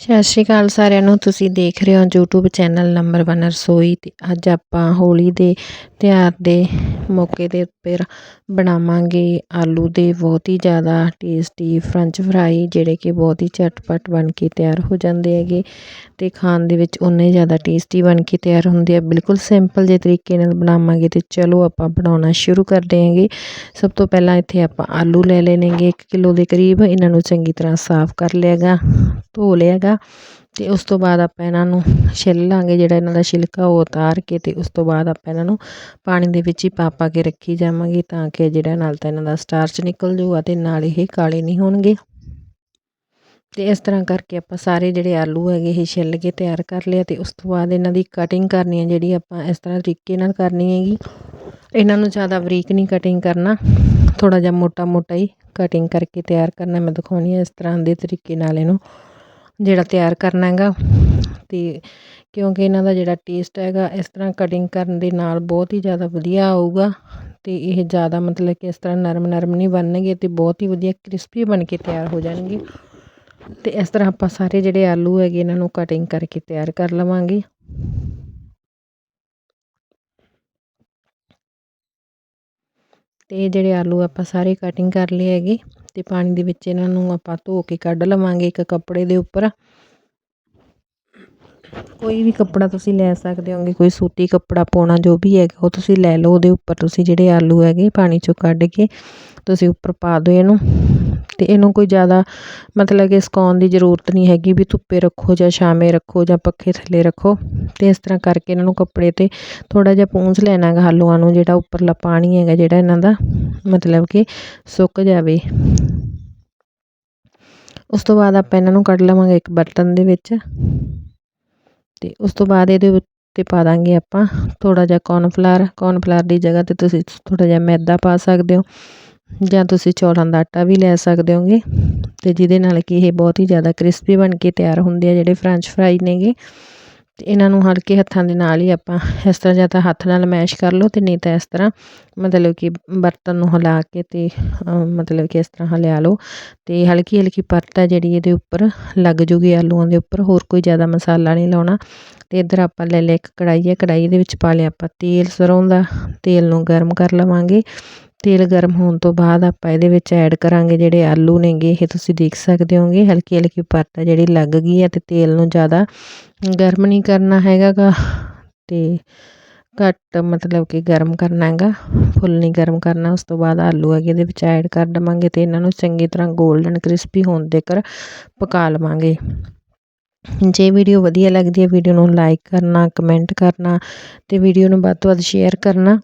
ਸਤਿ ਸ਼੍ਰੀ ਅਕਾਲ ਸਾਰਿਆਂ ਨੂੰ। ਤੁਸੀਂ ਦੇਖ ਰਹੇ ਹੋ YouTube ਚੈਨਲ ਨੰਬਰ 1 ਰਸੋਈ ਤੇ ਅੱਜ ਆਪਾਂ ਹੋਲੀ ਦੇ ਤਿਉਹਾਰ ਦੇ ਮੌਕੇ ਦੇ ਉੱਪਰ ਬਣਾਵਾਂਗੇ ਆਲੂ ਦੇ ਬਹੁਤ ਹੀ ਜ਼ਿਆਦਾ ਟੇਸਟੀ ਫਰੈਂਚ ਫਰਾਈ ਜਿਹੜੇ ਕਿ ਬਹੁਤ ਹੀ ਝਟਪਟ ਬਣ ਕੇ ਤਿਆਰ ਹੋ ਜਾਂਦੇ ਹੈਗੇ ਅਤੇ ਖਾਣ ਦੇ ਵਿੱਚ ਉਨੇ ਜ਼ਿਆਦਾ ਟੇਸਟੀ ਬਣ ਕੇ ਤਿਆਰ ਹੁੰਦੇ ਆ। ਬਿਲਕੁਲ ਸਿੰਪਲ ਜੇ ਤਰੀਕੇ ਨਾਲ ਬਣਾਵਾਂਗੇ ਤੇ ਚਲੋ ਆਪਾਂ ਬਣਾਉਣਾ ਸ਼ੁਰੂ ਕਰਦੇ ਹਾਂਗੇ। ਸਭ ਤੋਂ ਪਹਿਲਾਂ ਇੱਥੇ ਆਪਾਂ ਆਲੂ ਲੈ ਲੈਣੇਗੇ 1 ਕਿਲੋ ਦੇ ਕਰੀਬ। ਇਹਨਾਂ ਨੂੰ ਚੰਗੀ ਤਰ੍ਹਾਂ ਸਾਫ਼ ਕਰ ਲਿਆਗਾ ਧੋ ਲਿਆਗਾ ਅਤੇ ਉਸ ਤੋਂ ਬਾਅਦ ਆਪਾਂ ਇਹਨਾਂ ਨੂੰ ਛਿੱਲ ਲਾਂਗੇ, ਜਿਹੜਾ ਇਹਨਾਂ ਦਾ ਛਿਲਕਾ ਉਹ ਉਤਾਰ ਕੇ ਅਤੇ ਉਸ ਤੋਂ ਬਾਅਦ ਆਪਾਂ ਇਹਨਾਂ ਨੂੰ ਪਾਣੀ ਦੇ ਵਿੱਚ ਹੀ ਪਾ ਪਾ ਕੇ ਰੱਖੀ ਜਾਵਾਂਗੇ ਤਾਂ ਕਿ ਜਿਹੜਾ ਨਾਲ ਤਾਂ ਇਹਨਾਂ ਦਾ ਸਟਾਰਚ ਨਿਕਲ ਜਾਊਗਾ ਅਤੇ ਨਾਲ ਇਹ ਕਾਲੇ ਨਹੀਂ ਹੋਣਗੇ। ਤੇ ਇਸ ਤਰ੍ਹਾਂ ਕਰਕੇ ਆਪਾਂ ਸਾਰੇ ਜਿਹੜੇ ਆਲੂ ਹੈਗੇ ਇਹ ਛਿੱਲ ਕੇ ਤਿਆਰ ਕਰ ਲਿਆ ਤੇ ਉਸ ਤੋਂ ਬਾਅਦ ਇਹਨਾਂ ਦੀ ਕਟਿੰਗ ਕਰਨੀ ਹੈ, ਜਿਹੜੀ ਆਪਾਂ ਇਸ ਤਰ੍ਹਾਂ ਤਰੀਕੇ ਨਾਲ ਕਰਨੀ ਹੈਗੀ। ਇਹਨਾਂ ਨੂੰ ਜ਼ਿਆਦਾ ਬਰੀਕ ਨਹੀਂ ਕਟਿੰਗ ਕਰਨਾ ਥੋੜਾ ਜਿਹਾ ਮੋਟਾ ਮੋਟਾ ਹੀ ਕਟਿੰਗ ਕਰਕੇ ਤਿਆਰ ਕਰਨਾ, ਮੈਂ ਦਿਖਾਉਣੀ ਹੈ ਇਸ ਤਰ੍ਹਾਂ ਦੇ ਤਰੀਕੇ ਨਾਲ ਇਹਨੂੰ ਜਿਹੜਾ ਤਿਆਰ ਕਰਨਾ ਹੈਗਾ। ਅਤੇ ਕਿਉਂਕਿ ਇਹਨਾਂ ਦਾ ਜਿਹੜਾ ਟੇਸਟ ਹੈਗਾ, ਇਸ ਤਰ੍ਹਾਂ ਕਟਿੰਗ ਕਰਨ ਦੇ ਨਾਲ ਬਹੁਤ ਹੀ ਜ਼ਿਆਦਾ ਵਧੀਆ ਆਊਗਾ। ਅਤੇ ਇਹ ਜ਼ਿਆਦਾ ਮਤਲਬ ਕਿ ਇਸ ਤਰ੍ਹਾਂ ਨਰਮ ਨਰਮ ਨਹੀਂ ਬਣਨਗੇ ਅਤੇ ਬਹੁਤ ਹੀ ਵਧੀਆ ਕ੍ਰਿਸਪੀ ਬਣ ਕੇ ਤਿਆਰ ਹੋ ਜਾਣਗੇ। ਅਤੇ ਇਸ ਤਰ੍ਹਾਂ ਆਪਾਂ ਸਾਰੇ ਜਿਹੜੇ ਆਲੂ ਹੈਗੇ, ਇਹਨਾਂ ਨੂੰ ਕਟਿੰਗ ਕਰਕੇ ਤਿਆਰ ਕਰ ਲਵਾਂਗੇ। ਤੇ ਜਿਹੜੇ ਆਲੂ ਆਪਾਂ ਸਾਰੇ ਕਟਿੰਗ ਕਰ ਲਏ ਹੈਗੇ। ਤੇ ਪਾਣੀ ਦੇ ਵਿੱਚ ਇਹਨਾਂ ਨੂੰ ਆਪਾਂ ਧੋ ਕੇ ਕੱਢ ਲਵਾਂਗੇ ਇੱਕ ਕੱਪੜੇ ਦੇ ਉੱਪਰ। ਕੋਈ ਵੀ ਕੱਪੜਾ ਤੁਸੀਂ ਲੈ ਸਕਦੇ ਹੋਗੇ, ਕੋਈ ਸੂਤੀ ਕੱਪੜਾ ਪਾਉਣਾ ਜੋ ਵੀ ਹੈਗਾ, ਉਹ ਤੁਸੀਂ ਲੈ ਲਓ, ਉਹਦੇ ਉੱਪਰ ਤੁਸੀਂ ਜਿਹੜੇ ਆਲੂ ਹੈਗੇ ਪਾਣੀ ਚੋਂ ਕੱਢ ਕੇ ਤੁਸੀਂ ਉੱਪਰ ਪਾ ਦਿਓ ਇਹਨੂੰ। ਤੇ ਇਹਨੂੰ ਕੋਈ ਜ਼ਿਆਦਾ ਮਤਲਬ ਕਿ ਸੁਕਾਉਣ ਦੀ ਜ਼ਰੂਰਤ ਨਹੀਂ ਹੈਗੀ ਵੀ ਧੁੱਪੇ ਰੱਖੋ ਜਾਂ ਛਾਵੇਂ ਰੱਖੋ ਜਾਂ ਪੱਖੇ ਥੱਲੇ ਰੱਖੋ। ਤੇ ਇਸ ਤਰ੍ਹਾਂ ਕਰਕੇ ਇਹਨਾਂ ਨੂੰ ਕੱਪੜੇ ਤੇ ਥੋੜਾ ਜਿਹਾ ਪੂੰਝ ਲੈਣਾ ਹੈਗਾ ਆਲੂਆਂ ਨੂੰ ਜਿਹੜਾ ਉੱਪਰਲਾ ਪਾਣੀ ਹੈਗਾ ਜਿਹੜਾ ਇਹਨਾਂ ਦਾ ਮਤਲਬ ਕਿ ਸੁੱਕ ਜਾਵੇ। ਉਸ ਤੋਂ ਬਾਅਦ ਆਪਾਂ ਇਹਨਾਂ ਨੂੰ ਕੱਢ ਲਵਾਂਗੇ ਇੱਕ ਬਰਤਨ ਦੇ ਵਿੱਚ। ਤੇ ਉਸ ਤੋਂ ਬਾਅਦ ਇਹਦੇ ਉੱਤੇ ਪਾ ਦਾਂਗੇ ਆਪਾਂ ਥੋੜਾ ਜਿਹਾ ਕੌਰਨਫਲਾਰ ਕੌਰਨਫਲਾਰ ਦੀ ਜਗ੍ਹਾ ਤੇ ਤੁਸੀਂ ਥੋੜਾ ਜਿਹਾ ਮੈਦਾ ਪਾ ਸਕਦੇ ਹੋ ਜਾਂ ਤੁਸੀਂ ਚੌਲਾਂ ਦਾ ਆਟਾ ਵੀ ਲੈ ਸਕਦੇ ਹੋਗੇ। ਤੇ ਜਿਹਦੇ ਨਾਲ ਕਿ ਇਹ ਬਹੁਤ ਹੀ ਜ਼ਿਆਦਾ ਕ੍ਰਿਸਪੀ ਬਣ ਕੇ ਤਿਆਰ ਹੁੰਦੇ ਆ ਜਿਹੜੇ ਫ੍ਰੈਂਚ ਫਰਾਈ ਨੇਗੇ। ਇਹਨਾਂ ਨੂੰ ਹਲਕੇ ਹੱਥਾਂ ਦੇ ਨਾਲ ਹੀ ਆਪਾਂ ਇਸ ਤਰ੍ਹਾਂ ਜਾਂ ਤਾਂ ਹੱਥ ਨਾਲ ਮੈਸ਼ ਕਰ ਲਓ ਤੇ ਨਹੀਂ ਤਾਂ ਇਸ ਤਰ੍ਹਾਂ ਮਤਲਬ ਕਿ ਬਰਤਨ ਨੂੰ ਹਿਲਾ ਕੇ ਤੇ ਮਤਲਬ ਕਿ ਇਸ ਤਰ੍ਹਾਂ ਹਿਲਾ ਲਓ ਤੇ ਹਲਕੀ ਹਲਕੀ ਪਰਤ ਹੈ ਜਿਹੜੀ ਇਹਦੇ ਉੱਪਰ, ਲੱਗ ਜੂਗੀ ਆਲੂਆਂ ਦੇ ਉੱਪਰ, ਹੋਰ ਕੋਈ ਜ਼ਿਆਦਾ ਮਸਾਲਾ ਨਹੀਂ ਲਾਉਣਾ ਤੇ ਇੱਧਰ ਆਪਾਂ ਲੈ ਲਿਆ ਇੱਕ ਕੜਾਈ ਹੈ ਕੜਾਈ ਦੇ ਵਿੱਚ ਪਾ ਲਿਆ ਆਪਾਂ ਤੇਲ ਸਰੋਂ ਦਾ, ਤੇਲ ਨੂੰ ਗਰਮ ਕਰ ਲਵਾਂਗੇ ਤੇਲ ਗਰਮ ਹੋਣ ਤੋਂ ਬਾਅਦ ਆਪਾਂ ਇਹਦੇ ਵਿੱਚ ਐਡ ਕਰਾਂਗੇ ਜਿਹੜੇ ਆਲੂ ਨੇਗੇ, ਇਹ ਤੁਸੀਂ ਦੇਖ ਸਕਦੇ ਹੋਗੇ। ਹਲਕੀ ਹਲਕੀ ਪਰਤ ਜਿਹੜੀ ਲੱਗ ਗਈ ਹੈ ਤੇ ਤੇਲ ਨੂੰ ਜ਼ਿਆਦਾ ਗਰਮ ਨਹੀਂ ਕਰਨਾ ਹੈਗਾਗਾ ਤੇ ਘੱਟ ਮਤਲਬ ਕਿ ਗਰਮ ਕਰਨਾ ਹੈਗਾ, ਫੁੱਲ ਨਹੀਂ ਗਰਮ ਕਰਨਾ। ਉਸ ਤੋਂ ਬਾਅਦ ਆਲੂ ਹੈਗੇ ਇਹਦੇ ਵਿੱਚ ਐਡ ਕਰ ਦਵਾਂਗੇ ਤੇ ਇਹਨਾਂ ਨੂੰ ਚੰਗੀ ਤਰ੍ਹਾਂ 골ਡਨ ਕ੍ਰਿਸਪੀ ਹੋਣ ਦੇਕਰ ਪਕਾ ਲਵਾਂਗੇ। ਜੇ ਵੀਡੀਓ ਵਧੀਆ ਲੱਗਦੀ ਹੈ, ਵੀਡੀਓ ਨੂੰ ਲਾਈਕ ਕਰਨਾ ਕਮੈਂਟ ਕਰਨਾ ਤੇ ਵੀਡੀਓ ਨੂੰ ਵੱਧ ਤੋਂ ਵੱਧ ਸ਼ੇਅਰ ਕਰਨਾ।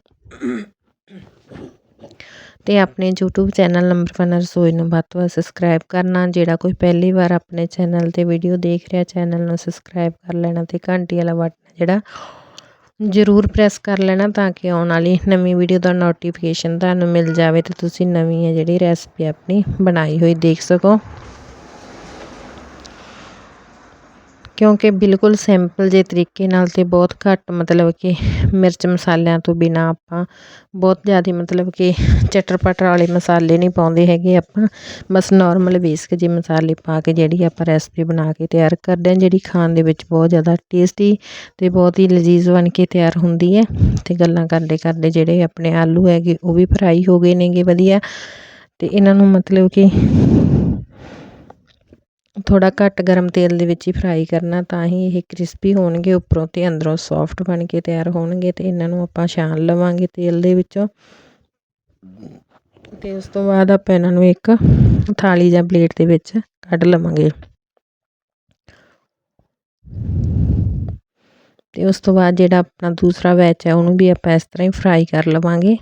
ਅਤੇ ਆਪਣੇ ਯੂਟਿਊਬ ਚੈਨਲ ਨੰਬਰ ਵਨ ਰਸੋਈ ਨੂੰ ਵੱਧ ਤੋਂ ਵੱਧ ਸਬਸਕ੍ਰਾਈਬ ਕਰਨਾ। ਜਿਹੜਾ ਕੋਈ ਪਹਿਲੀ ਵਾਰ ਆਪਣੇ ਚੈਨਲ ਤੇ ਵੀਡੀਓ ਦੇਖ ਰਿਹਾ, ਚੈਨਲ ਨੂੰ ਸਬਸਕ੍ਰਾਈਬ ਕਰ ਲੈਣਾ ਅਤੇ ਘੰਟੀ ਵਾਲਾ ਬਟਨ ਜਿਹੜਾ, ਜ਼ਰੂਰ ਪ੍ਰੈਸ ਕਰ ਲੈਣਾ ਤਾਂ ਕਿ ਆਉਣ ਵਾਲੀ ਨਵੀਂ ਵੀਡੀਓ ਦਾ ਨੋਟੀਫਿਕੇਸ਼ਨ ਤੁਹਾਨੂੰ ਮਿਲ ਜਾਵੇ ਅਤੇ ਤੁਸੀਂ ਨਵੀਂ ਹੈ ਜਿਹੜੀ ਰੈਸਪੀ ਆਪਣੀ ਬਣਾਈ ਹੋਈ ਦੇਖ ਸਕੋ। ਕਿਉਂਕਿ ਬਿਲਕੁਲ ਸਿੰਪਲ ਜੇ ਤਰੀਕੇ ਨਾਲ ਤੇ ਬਹੁਤ ਘੱਟ ਮਤਲਬ ਕਿ ਮਿਰਚ ਮਸਾਲਿਆਂ ਤੋਂ ਬਿਨਾ ਆਪਾਂ ਬਹੁਤ ਜ਼ਿਆਦਾ ਮਤਲਬ ਕਿ ਚਟਰ ਵਾਲੇ ਮਸਾਲੇ ਨਹੀਂ ਪਾਉਂਦੇ ਹੈਗੇ ਆਪਾਂ। ਬਸ ਨਾਰਮਲ ਬੇਸਿਕ ਜਿਹੇ ਮਸਾਲੇ ਪਾ ਕੇ ਜਿਹੜੀ ਆਪਾਂ ਰੈਸਪੀ ਬਣਾ ਕੇ ਤਿਆਰ ਕਰਦੇ ਹਾਂ, ਜਿਹੜੀ ਖਾਣ ਦੇ ਵਿੱਚ ਬਹੁਤ ਜ਼ਿਆਦਾ ਟੇਸਟੀ ਤੇ ਬਹੁਤ ਹੀ ਲਜ਼ੀਜ਼ ਬਣ ਕੇ ਤਿਆਰ ਹੁੰਦੀ ਹੈ। ਤੇ ਗੱਲਾਂ ਕਰਦੇ ਕਰਦੇ ਜਿਹੜੇ ਆਪਣੇ ਆਲੂ ਹੈਗੇ ਉਹ ਵੀ ਫਰਾਈ ਹੋ ਗਏ ਨੇਗੇ ਵਧੀਆ। ਤੇ ਇਹਨਾਂ ਨੂੰ ਮਤਲਬ ਕਿ ਥੋੜ੍ਹਾ ਘੱਟ ਗਰਮ ਤੇਲ ਦੇ ਵਿੱਚ ਹੀ ਫਰਾਈ ਕਰਨਾ ਤਾਂ ਹੀ ਇਹ ਕ੍ਰਿਸਪੀ ਹੋਣਗੇ, ਉੱਪਰੋਂ ਅਤੇ ਅੰਦਰੋਂ ਸੋਫਟ ਬਣ ਕੇ ਤਿਆਰ ਹੋਣਗੇ ਅਤੇ ਇਹਨਾਂ ਨੂੰ ਆਪਾਂ ਛਾਣ ਲਵਾਂਗੇ ਤੇਲ ਦੇ ਵਿੱਚੋਂ। ਅਤੇ ਉਸ ਤੋਂ ਬਾਅਦ ਆਪਾਂ ਇਹਨਾਂ ਨੂੰ ਇੱਕ ਥਾਲੀ ਜਾਂ ਪਲੇਟ ਦੇ ਵਿੱਚ ਕੱਢ ਲਵਾਂਗੇ। ਅਤੇ ਉਸ ਤੋਂ ਬਾਅਦ ਜਿਹੜਾ ਆਪਣਾ ਦੂਸਰਾ ਵੈਚ ਹੈ, ਉਹਨੂੰ ਵੀ ਆਪਾਂ ਇਸ ਤਰ੍ਹਾਂ ਹੀ ਫਰਾਈ ਕਰ ਲਵਾਂਗੇ।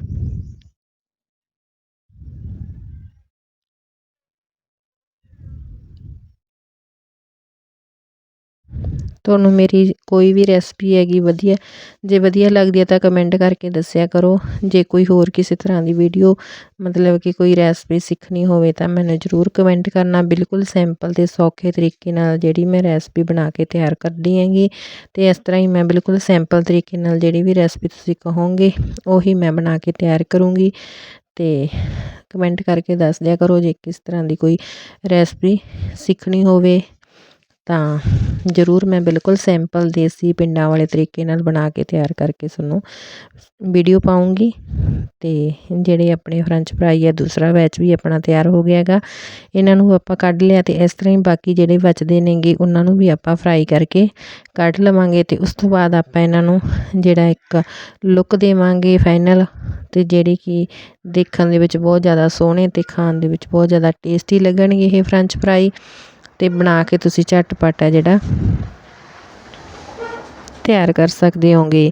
ਤੁਹਾਨੂੰ ਮੇਰੀ ਕੋਈ ਵੀ ਰੈਸਪੀ ਹੈਗੀ ਵਧੀਆ, ਜੇ ਵਧੀਆ ਲੱਗਦੀ ਹੈ ਤਾਂ ਕਮੈਂਟ ਕਰਕੇ ਦੱਸਿਆ ਕਰੋ। ਜੇ ਕੋਈ ਹੋਰ ਕਿਸੇ ਤਰ੍ਹਾਂ ਦੀ ਵੀਡੀਓ ਮਤਲਬ ਕਿ ਕੋਈ ਰੈਸਪੀ ਸਿੱਖਣੀ ਹੋਵੇ ਤਾਂ ਮੈਨੂੰ ਜ਼ਰੂਰ ਕਮੈਂਟ ਕਰਨਾ। ਬਿਲਕੁਲ ਸਿੰਪਲ ਤੇ ਸੌਖੇ ਤਰੀਕੇ ਨਾਲ ਜਿਹੜੀ ਮੈਂ ਰੈਸਪੀ ਬਣਾ ਕੇ ਤਿਆਰ ਕਰਦੀ ਹੈਗੀ ਤੇ ਇਸ ਤਰ੍ਹਾਂ ਹੀ ਮੈਂ ਬਿਲਕੁਲ ਸਿੰਪਲ ਤਰੀਕੇ ਨਾਲ ਜਿਹੜੀ ਵੀ ਰੈਸਪੀ ਤੁਸੀਂ ਕਹੋਗੇ, ਉਹੀ ਮੈਂ ਬਣਾ ਕੇ ਤਿਆਰ ਕਰੂੰਗੀ ਤੇ ਕਮੈਂਟ ਕਰਕੇ ਦੱਸ ਦਿਆ ਕਰੋ ਜੇ ਕਿਸ ਤਰ੍ਹਾਂ ਦੀ ਕੋਈ ਰੈਸਪੀ ਸਿੱਖਣੀ ਹੋਵੇ। ਤਾਂ ਜ਼ਰੂਰ ਮੈਂ ਬਿਲਕੁਲ ਸਿੰਪਲ ਦੇਸੀ ਪਿੰਡਾਂ ਵਾਲੇ ਤਰੀਕੇ ਨਾਲ ਬਣਾ ਕੇ ਤਿਆਰ ਕਰਕੇ ਤੁਹਾਨੂੰ ਵੀਡੀਓ ਪਾਉਂਗੀ ਅਤੇ ਜਿਹੜੇ ਆਪਣੇ ਫਰੈਂਚ ਫਰਾਈ ਆ ਦੂਸਰਾ ਬੈਚ ਵੀ ਆਪਣਾ ਤਿਆਰ ਹੋ ਗਿਆ ਹੈਗਾ, ਇਹਨਾਂ ਨੂੰ ਆਪਾਂ ਕੱਢ ਲਿਆ ਅਤੇ ਇਸ ਤਰ੍ਹਾਂ ਹੀ ਬਾਕੀ ਜਿਹੜੇ ਬਚਦੇ ਨੇਗੇ ਉਹਨਾਂ ਨੂੰ ਵੀ ਆਪਾਂ ਫਰਾਈ ਕਰਕੇ ਕੱਢ ਲਵਾਂਗੇ ਅਤੇ ਉਸ ਤੋਂ ਬਾਅਦ ਆਪਾਂ ਇਹਨਾਂ ਨੂੰ ਜਿਹੜਾ ਇੱਕ ਲੁੱਕ ਦੇਵਾਂਗੇ ਫਾਈਨਲ ਅਤੇ ਜਿਹੜੇ ਕਿ ਦੇਖਣ ਦੇ ਵਿੱਚ ਬਹੁਤ ਜ਼ਿਆਦਾ ਸੋਹਣੇ ਅਤੇ ਖਾਣ ਦੇ ਵਿੱਚ ਬਹੁਤ ਜ਼ਿਆਦਾ ਟੇਸਟੀ ਲੱਗਣਗੇ ਇਹ ਫਰੈਂਚ ਫਰਾਈ ਅਤੇ ਬਣਾ ਕੇ ਤੁਸੀਂ ਝਟਪਟ ਹੈ ਜਿਹੜਾ ਤਿਆਰ ਕਰ ਸਕਦੇ ਹੋਗੇ।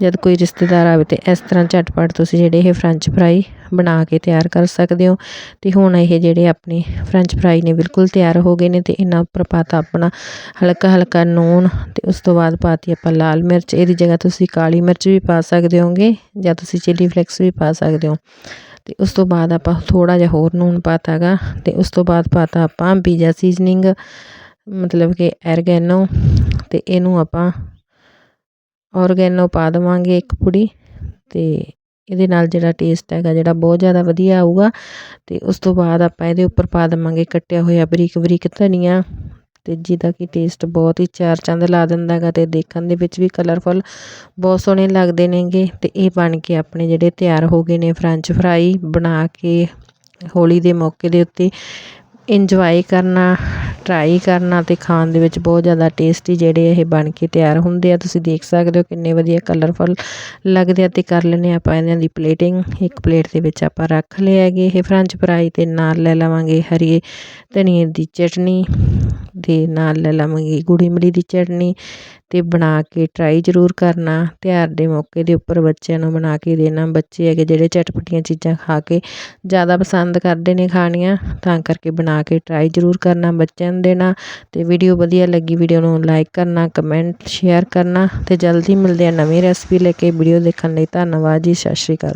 ਜਦ ਕੋਈ ਰਿਸ਼ਤੇਦਾਰ ਆਵੇ ਤੇ ਇਸ ਤਰ੍ਹਾਂ ਝਟਪਟ ਤੁਸੀਂ ਜਿਹੜੇ ਇਹ ਫਰੈਂਚ ਫਰਾਈ ਬਣਾ ਕੇ ਤਿਆਰ ਕਰ ਸਕਦੇ ਹੋ। ਤੇ ਹੁਣ ਇਹ ਜਿਹੜੇ ਆਪਣੇ ਫਰੈਂਚ ਫਰਾਈ ਨੇ ਬਿਲਕੁਲ ਤਿਆਰ ਹੋ ਗਏ ਨੇ ਤੇ ਇਹਨਾਂ ਉੱਪਰ ਪਾਤਾ ਆਪਣਾ ਹਲਕਾ ਹਲਕਾ ਨੂਣ ਤੇ ਉਸ ਤੋਂ ਬਾਅਦ ਪਾਤੀ ਆਪਾਂ ਲਾਲ ਮਿਰਚ। ਇਹਦੀ ਜਗ੍ਹਾ ਤੁਸੀਂ ਕਾਲੀ ਮਿਰਚ ਵੀ ਪਾ ਸਕਦੇ ਹੋਗੇ ਜਾਂ ਤੁਸੀਂ ਚਿੱਲੀ ਫਲੇਕਸ ਵੀ ਪਾ ਸਕਦੇ ਹੋ। ਤੇ ਉਸ ਤੋਂ ਬਾਅਦ ਆਪਾਂ ਥੋੜਾ ਜਿਹਾ ਹੋਰ ਨੂਣ ਪਾਤਾਗਾ ਤੇ ਉਸ ਤੋਂ ਬਾਅਦ ਪਾਤਾ ਆਪਾਂ ਪੀਜ਼ਾ ਸੀਜ਼ਨਿੰਗ, ਮਤਲਬ ਕਿ ਐਰਗੈਨੋ ਤੇ ਇਹਨੂੰ ਆਪਾਂ ਔਰਗੈਨੋ ਪਾ ਦੇਵਾਂਗੇ ਇੱਕ ਪੁੜੀ ਤੇ ਇਹਦੇ ਨਾਲ ਜਿਹੜਾ ਟੇਸਟ ਹੈਗਾ ਜਿਹੜਾ ਬਹੁਤ ਜ਼ਿਆਦਾ ਵਧੀਆ ਆਊਗਾ ਤੇ ਉਸ ਤੋਂ ਬਾਅਦ ਆਪਾਂ ਇਹਦੇ ਉੱਪਰ ਪਾ ਦੇਵਾਂਗੇ ਕੱਟਿਆ ਹੋਇਆ ਬਰੀਕ ਬਰੀਕ ਧਨੀਆ ਅਤੇ ਜਿਹਦਾ ਕਿ ਟੇਸਟ ਬਹੁਤ ਹੀ ਚਾਰ ਚੰਦ ਲਾ ਦਿੰਦਾ ਹੈਗਾ ਅਤੇ ਦੇਖਣ ਦੇ ਵਿੱਚ ਵੀ ਕਲਰਫੁਲ ਬਹੁਤ ਸੋਹਣੇ ਲੱਗਦੇ ਨੇਗੇ ਅਤੇ ਇਹ ਬਣ ਕੇ ਆਪਣੇ ਜਿਹੜੇ ਤਿਆਰ ਹੋ ਗਏ ਨੇ ਫਰੈਂਚ ਫਰਾਈ ਬਣਾ ਕੇ ਹੋਲੀ ਦੇ ਮੌਕੇ ਦੇ ਉੱਤੇ ਇੰਜੋਏ ਕਰਨਾ ਟਰਾਈ ਕਰਨਾ ਅਤੇ ਖਾਣ ਦੇ ਵਿੱਚ ਬਹੁਤ ਜ਼ਿਆਦਾ ਟੇਸਟੀ ਜਿਹੜੇ ਇਹ ਬਣ ਕੇ ਤਿਆਰ ਹੁੰਦੇ ਆ। ਤੁਸੀਂ ਦੇਖ ਸਕਦੇ ਹੋ ਕਿੰਨੇ ਵਧੀਆ ਕਲਰਫੁਲ ਲੱਗਦੇ ਆ ਅਤੇ ਕਰ ਲੈਨੇ ਆਪਾਂ ਇਹਨਾਂ ਦੀ ਪਲੇਟਿੰਗ ਇੱਕ ਪਲੇਟ ਦੇ ਵਿੱਚ ਆਪਾਂ ਰੱਖ ਲਿਆ ਹੈਗੇ ਇਹ ਫਰੈਂਚ ਫਰਾਈ ਅਤੇ ਨਾਲ ਲੈ ਲਵਾਂਗੇ ਹਰੀਏ ਧਨੀਏ ਦੀ ਚਟਨੀ। ਦੇ ਨਾਲ ਲੈ ਲਵਾਂਗੇ। ਗੁੜ ਇਮਲੀ ਦੀ ਚਟਨੀ ਅਤੇ ਬਣਾ ਕੇ ਟਰਾਈ ਜ਼ਰੂਰ ਕਰਨਾ। ਤਿਉਹਾਰ ਦੇ ਮੌਕੇ ਦੇ ਉੱਪਰ ਬੱਚਿਆਂ ਨੂੰ ਬਣਾ ਕੇ ਦੇਣਾ। ਬੱਚੇ ਹੈਗੇ ਜਿਹੜੇ ਚਟਪਟੀਆਂ ਚੀਜ਼ਾਂ ਖਾ ਕੇ ਜ਼ਿਆਦਾ ਪਸੰਦ ਕਰਦੇ ਨੇ ਖਾਣੀਆਂ, ਤਾਂ ਕਰਕੇ ਬਣਾ ਕੇ ਟਰਾਈ ਜ਼ਰੂਰ ਕਰਨਾ ਬੱਚਿਆਂ ਨੂੰ ਦੇਣਾ। ਅਤੇ ਵੀਡੀਓ ਵਧੀਆ ਲੱਗੀ ਵੀਡੀਓ ਨੂੰ ਲਾਈਕ ਕਰਨਾ ਕਮੈਂਟ ਸ਼ੇਅਰ ਕਰਨਾ ਅਤੇ ਜਲਦੀ ਮਿਲਦੇ ਆ ਨਵੀਂ ਰੈਸਪੀ ਲੈ ਕੇ। ਵੀਡੀਓ ਦੇਖਣ ਲਈ ਧੰਨਵਾਦ ਜੀ, ਸਤਿ ਸ਼੍ਰੀ ਅਕਾਲ।